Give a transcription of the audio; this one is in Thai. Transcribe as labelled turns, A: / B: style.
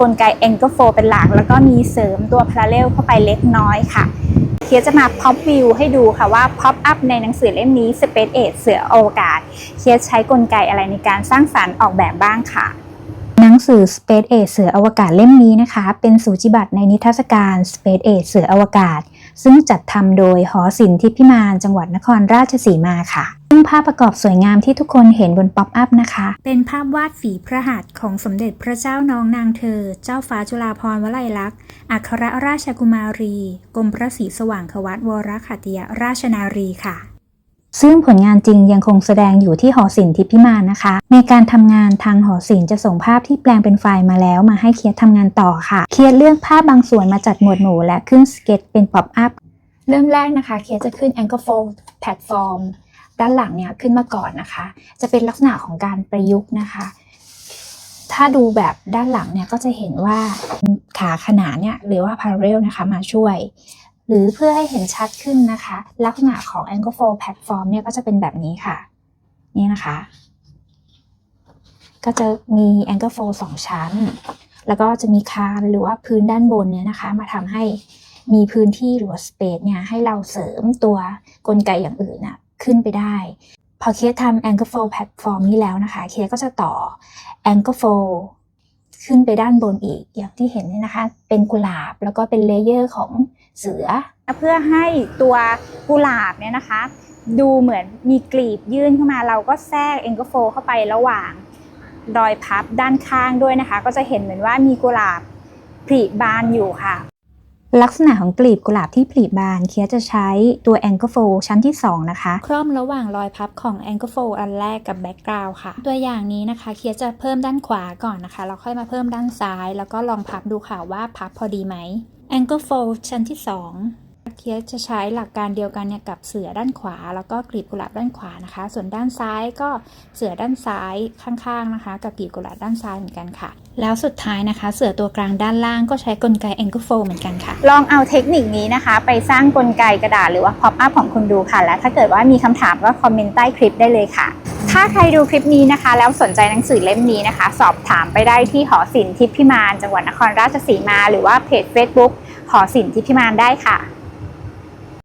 A: กลไก a n g l e f o เป็นหลัก แล้วก็มีเสริมตัว parallel เข้าไปเล็กน้อยค่ะเคียร์จะมา pop view ให้ดูค่ะว่า pop up ในหนังสือเล่มนี้ Space Age เสือโอกาสเคียร์ใช้กลไกอะไรในการสร้างสรรค์ออกแบบบ้างค่ะ งสือ Space Age เสืออวกาศเล่มนี้นะคะ เป็นสูจิบัตรในนิทรรศการ Space Age เสืออวกาศ ซึ่งจัดทำโดยหอศิลป์ทิพิมานจังหวัดนครราชสีมาค่ะซึ่งภาพประกอบสวยงามที่ทุกคนเห็นบนป๊อปอัพนะคะ เป็นภาพวาดฝีพระหัตถ์ของสมเด็จพระเจ้าน้องนางเธอ เจ้าฟ้าจุฬาภรณ์วลัยลักษณ์อัครราชกุมารี กรมพระศรีสว่างควัตวรขัตติยราชนารีค่ะ ซึ่งผลงานจริงยังคงแสดงอยู่ที่หอศิลป์ทิพิมานนะคะ ในการทำงานทางหอศิลป์จะส่งภาพที่แปลงเป็นไฟล์มาแล้วมาให้เคียร์ทำงานต่อค่ะ เคียร์เลือกภาพบางส่วนมาจัดหมวดหมู่และขึ้นสเก็ตเป็นป๊อปอัพเริ่มแรกนะคะเคียร์จะขึ้น Anchor Fold Platform ด้านหลังเนี่ยขึ้นมาก่อนนะคะ จะเป็นลักษณะของการประยุกต์นะคะ ถ้าดูแบบด้านหลังเนี่ยก็จะเห็นว่าขาขนานเนี่ยหรือว่า parallel นะคะมาช่วย หรือเพื่อให้เห็นชัดขึ้นนะคะ ลักษณะของ Anchor Fold Platform เนี่ยก็จะเป็นแบบนี้ค่ะ นี่นะคะ ก็จะมี Anchor Fold สองชั้น แล้วก็จะมีคานหรือว่าพื้นด้านบนเนี่ยนะคะ มาทำให้มีพื้นที่หรือว่า space เนี่ยให้เราเสริมตัวกลไกอย่างอื่นน่ะขึ้นไปได้ พอเคสทำ Anchor Fold Platform นี้แล้วนะคะ เคสก็จะต่อ Anchor Fold ขึ้นไปด้านบนอีกอย่างที่เห็นเนี่ยนะคะ เป็นกุหลาบแล้วก็เป็นเลเยอร์ของ เสือ เพื่อให้ตัวกุหลาบเนี่ยนะคะ ดูเหมือนมีกลีบยื่นขึ้นมาเราก็แทรกเองโกโฟเข้าไประหว่างรอยพับด้านข้างด้วยนะคะ ก็จะเห็นเหมือนว่ามีกุหลาบผลิบานอยู่ค่ะ ลักษณะของกลีบกุหลาบที่ผลิบานเคียร์จะใช้ตัวแองเกิลโฟชั้นที่ 2 นะคะ ครอบระหว่างรอยพับของแองเกิลโฟอันแรกกับแบ็กกราวค่ะ ตัวอย่างนี้นะคะเคียร์จะเพิ่มด้านขวาก่อนนะคะแล้วค่อยมาเพิ่มด้านซ้าย แล้วก็ลองพับดูค่ะว่าพับพอดีไหมแองเกิลโฟชั้นที่ 2 เคียร์จะใช้หลักการเดียวกันเนี่ยกับเสือด้านขวา แล้วก็กลีบกุหลาบด้านขวานะคะ ส่วนด้านซ้ายก็เสือด้านซ้ายข้างๆนะคะ กับกลีบกุหลาบด้านซ้ายเหมือนกันค่ะ แล้วสุดท้ายนะคะ เสือตัวกลางด้านล่างก็ใช้กลไก Anchor Fold เหมือนกันค่ะ ลองเอาเทคนิคนี้นะคะ ไปสร้างกลไกกระดาษหรือว่า Pop Up ของคุณดูค่ะ และถ้าเกิดว่ามีคำถามก็คอมเมนต์ใต้คลิปได้เลยค่ะถ้าใครดูคลิปนี้นะคะ แล้วสนใจหนังสือเล่มนี้นะคะ สอบถามไปได้ที่หอศิลป์ทิพย์พิมาน จังหวัดนครราชสีมา หรือว่าเพจ Facebook หอศิลป์ทิพย์พิมานได้ค่ะ